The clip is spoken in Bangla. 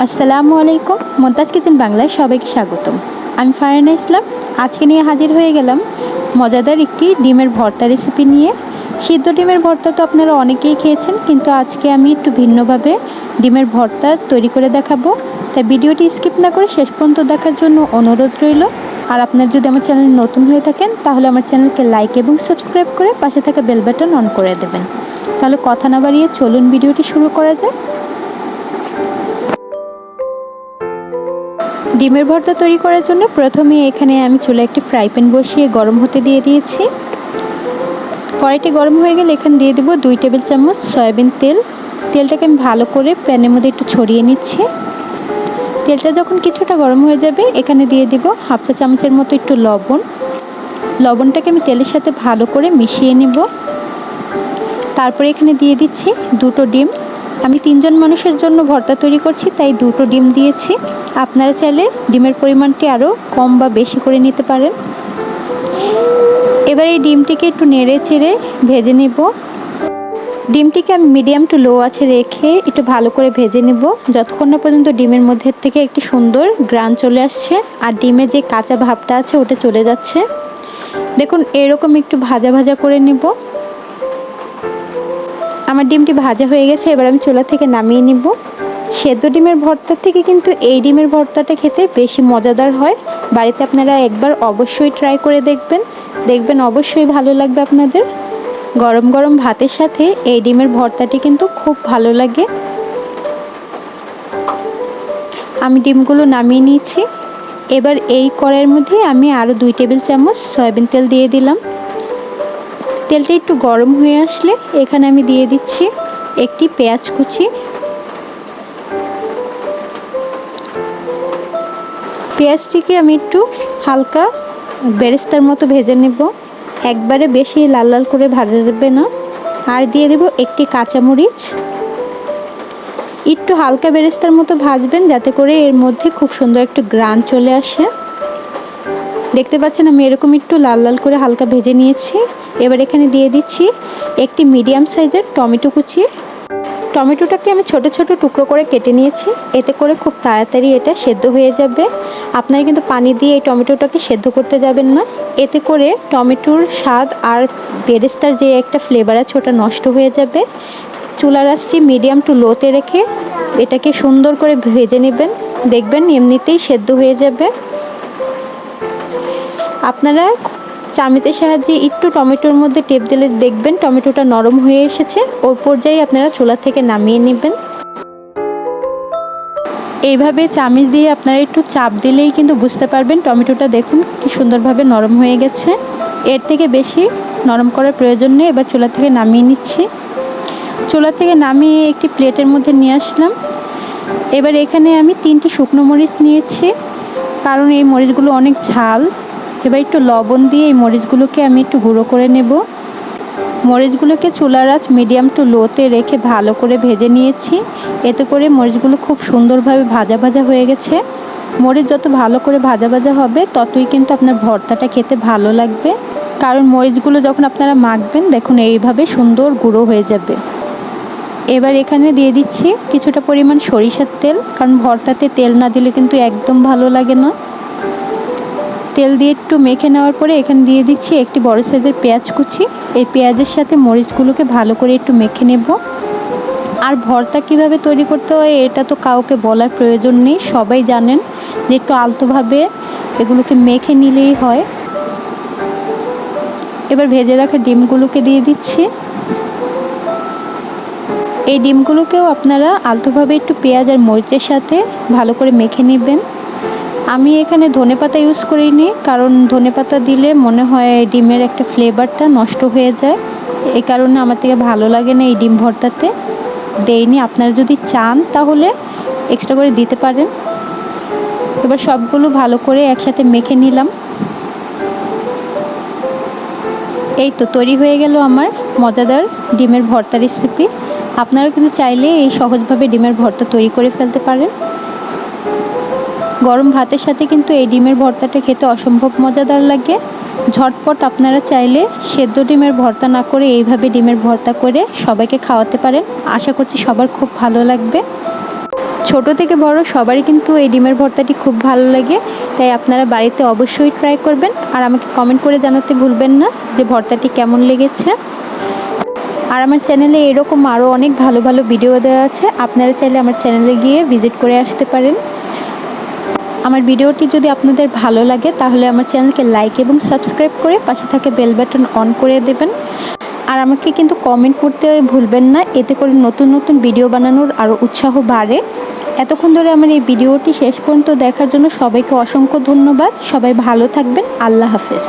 আসসালামু আলাইকুম। মন্তাজ কিচেন বাংলায় সবাইকে স্বাগতম। আমি ফারানা ইসলাম। আজকে নিয়ে হাজির হয়ে গেলাম মজাদার একটি ডিমের ভর্তা রেসিপি নিয়ে। সিদ্ধ ডিমের ভর্তা তো আপনারা অনেকেই খেয়েছেন, কিন্তু আজকে আমি একটু ভিন্নভাবে ডিমের ভর্তা তৈরি করে দেখাবো। তাই ভিডিওটি স্কিপ না করে শেষ পর্যন্ত দেখার জন্য অনুরোধ রইল। আর আপনার যদি আমার চ্যানেল নতুন হয়ে থাকেন, তাহলে আমার চ্যানেলকে লাইক এবং সাবস্ক্রাইব করে পাশে থাকা বেল বাটন অন করে দেবেন। তাহলে কথা না বাড়িয়ে চলুন ভিডিওটি শুরু করা যাক। ডিমের ভর্তা তৈরি করার জন্য প্রথমে এখানে আমি চুলে একটি ফ্রাই প্যান বসিয়ে গরম হতে দিয়ে দিয়েছি। কড়াইটি গরম হয়ে গেলে এখানে দিয়ে দেবো দুই টেবিল চামচ সয়াবিন তেল। তেলটাকে আমি ভালো করে প্যানের মধ্যে একটু ছড়িয়ে নিচ্ছি। তেলটা যখন কিছুটা গরম হয়ে যাবে, এখানে দিয়ে দিব হাফ চা চামচের মতো একটু লবণ। লবণটাকে আমি তেলের সাথে ভালো করে মিশিয়ে নিব। তারপরে এখানে দিয়ে দিচ্ছি দুটো ডিম। আমি তিনজন মানুষের জন্য ভর্তা তৈরি করছি, তাই দুটো ডিম দিয়েছি। আপনারা চাইলে ডিমের পরিমাণটি আরও কম বা বেশি করে নিতে পারেন। এবার এই ডিমটিকে একটু নেড়ে চেড়ে ভেজে নেব। ডিমটিকে আমি মিডিয়াম টু লো আছে রেখে একটু ভালো করে ভেজে নেব। যতক্ষণ না পর্যন্ত ডিমের মধ্যে থেকে একটি সুন্দর গ্রান চলে আসছে আর ডিমের যে কাঁচা ভাবটা আছে, ওটা চলে যাচ্ছে। দেখুন, এরকম একটু ভাজা ভাজা করে নেব। আমার ডিমটি ভাজা হয়ে গেছে, এবার আমি চুলা থেকে নামিয়ে নিব। সেদ্ধ ডিমের ভর্তার থেকে কিন্তু এই ডিমের ভর্তাটা খেতে বেশি মজাদার হয়। বাড়িতে আপনারা একবার অবশ্যই ট্রাই করে দেখবেন। দেখবেন অবশ্যই ভালো লাগবে আপনাদের। গরম গরম ভাতের সাথে এই ডিমের ভর্তাটি কিন্তু খুব ভালো লাগে। আমি ডিমগুলো নামিয়ে নিয়েছি। এবার এই কড়াইয়ের মধ্যে আমি আরও দুই টেবিল চামচ সয়াবিন তেল দিয়ে দিলাম। তেলটা একটু গরম হয়ে আসলে এখানে আমি দিয়ে দিচ্ছি একটি পেঁয়াজ কুচি। পেঁয়াজটিকে আমি একটু হালকা বেরেস্তার মতো ভেজে নেব। একবারে বেশি লাল লাল করে ভাজা যাবে না। আর দিয়ে দেব একটি কাঁচামরিচ। একটু হালকা বেরেস্তার মতো ভাজবেন যাতে করে এর মধ্যে খুব সুন্দর একটু গ্রান চলে আসে। দেখতে পাচ্ছেন আমি এরকম একটু লাল লাল করে হালকা ভেজে নিয়েছি। এবার এখানে দিয়ে দিচ্ছি একটি মিডিয়াম সাইজের টমেটো কুচি। টমেটোটাকে আমি ছোট ছোট টুকরো করে কেটে নিয়েছি। এতে করে খুব তাড়াতাড়ি এটা সেদ্ধ হয়ে যাবে। আপনারা কিন্তু পানি দিয়ে এই টমেটোটাকে সেদ্ধ করতে যাবেন না। এতে করে টমেটোর স্বাদ আর বেরেস্তার যে একটা ফ্লেভার আছে, ওটা নষ্ট হয়ে যাবে। চুলা রাসটি মিডিয়াম টু লোতে রেখে এটাকে সুন্দর করে ভেজে নেবেন। দেখবেন এমনিতেই সেদ্ধ হয়ে যাবে। আপনারা চামিচের সাহায্যে একটু টমেটোর মধ্যে টেপ দিলে দেখবেন টমেটোটা নরম হয়ে এসেছে। ওই পর্যায়ে আপনারা চুলা থেকে নামিয়ে নেবেন। এইভাবে চামিচ দিয়ে আপনারা একটু চাপ দিলেই কিন্তু বুঝতে পারবেন টমেটোটা দেখুন কি সুন্দরভাবে নরম হয়ে গেছে। এর থেকে বেশি নরম করার প্রয়োজন নেই, এবার চুলা থেকে নামিয়ে নিচ্ছি। চুলা থেকে নামিয়ে একটি প্লেটের মধ্যে নিয়ে আসলাম। এবার এখানে আমি তিনটি শুকনো মরিচ নিয়েছি, কারণ এই মরিচগুলো অনেক ঝাল। এবার একটু লবণ দিয়ে এই মরিচগুলোকে আমি একটু গুঁড়ো করে নেব। মরিচগুলোকে চুলার আঁচ মিডিয়াম টু লোতে রেখে ভালো করে ভেজে নিয়েছি। এতে করে মরিচগুলো খুব সুন্দরভাবে ভাজা ভাজা হয়ে গেছে। মরিচ যত ভালো করে ভাজা ভাজা হবে, ততই কিন্তু আপনার ভর্তাটা খেতে ভালো লাগবে। কারণ মরিচগুলো যখন আপনারা মাখবেন, দেখুন এইভাবে সুন্দর গুঁড়ো হয়ে যাবে। এবার এখানে দিয়ে দিচ্ছি কিছুটা পরিমাণ সরিষার তেল, কারণ ভর্তাতে তেল না দিলে কিন্তু একদম ভালো লাগে না। তেল দিয়ে একটু মেখে নেওয়ার পরে এখানে দিয়ে দিচ্ছি একটি বড় সাইজের পেঁয়াজ কুচি। এই পেঁয়াজের সাথে মরিচগুলোকে ভালো করে একটু মেখে নেব। আর ভর্তা কীভাবে তৈরি করতে হয় এটা তো কাউকে বলার প্রয়োজন নেই। সবাই জানেন যে একটু আলতোভাবে এগুলোকে মেখে নিলেই হয়। এবার ভেজে রাখা ডিমগুলোকে দিয়ে দিচ্ছি। এই ডিমগুলোকেও আপনারা আলতোভাবে একটু পেঁয়াজ আর মরিচের সাথে ভালো করে মেখে নেবেন। আমি এখানে ধনে পাতা ইউজ করিনি, কারণ ধনে পাতা দিলে মনে হয় ডিমের একটা ফ্লেভারটা নষ্ট হয়ে যায়। এই কারণে আমার থেকে ভালো লাগে না এই ডিম ভর্তাতে। দেইনি, আপনারা যদি চান তাহলে এক্সট্রা করে দিতে পারেন। এবার সবগুলো ভালো করে একসাথে মেখে নিলাম। এই তো তৈরি হয়ে গেল আমার মজাদার ডিমের ভর্তা রেসিপি আপনারা কিন্তু চাইলে এই সহজভাবে ডিমের ভর্তা তৈরি করে ফেলতে পারেন। গরম ভাতের সাথে কিন্তু এই ডিমের ভর্তাটা খেতে অসম্ভব মজাদার লাগে। ঝটপট আপনারা চাইলে সেদ্ধ ডিমের ভর্তা না করে এইভাবে ডিমের ভর্তা করে সবাইকে খাওয়াতে পারেন। আশা করছি সবার খুব ভালো লাগবে। ছোট থেকে বড় সবারই কিন্তু এই ডিমের ভর্তাটি খুব ভালো লাগে, তাই আপনারা বাড়িতে অবশ্যই ট্রাই করবেন। আর আমাকে কমেন্ট করে জানাতে ভুলবেন না যে ভর্তাটি কেমন লেগেছে। আর আমার চ্যানেলে এরকম আরও অনেক ভালো ভালো ভিডিও দেওয়া আছে, আপনারা চাইলে আমার চ্যানেলে গিয়ে ভিজিট করে আসতে পারেন। আমার ভিডিওটি যদি আপনাদের ভালো লাগে, তাহলে আমার চ্যানেলকে লাইক এবং সাবস্ক্রাইব করে পাশে থাকে বেল বাটন অন করে দেবেন। আর আমাকে কিন্তু কমেন্ট করতে ভুলবেন না, এতে করে নতুন নতুন ভিডিও বানানোর আরও উৎসাহ বাড়ে। এতক্ষণ ধরে আমার এই ভিডিওটি শেষ পর্যন্ত দেখার জন্য সবাইকে অসংখ্য ধন্যবাদ। সবাই ভালো থাকবেন। আল্লাহ হাফেজ।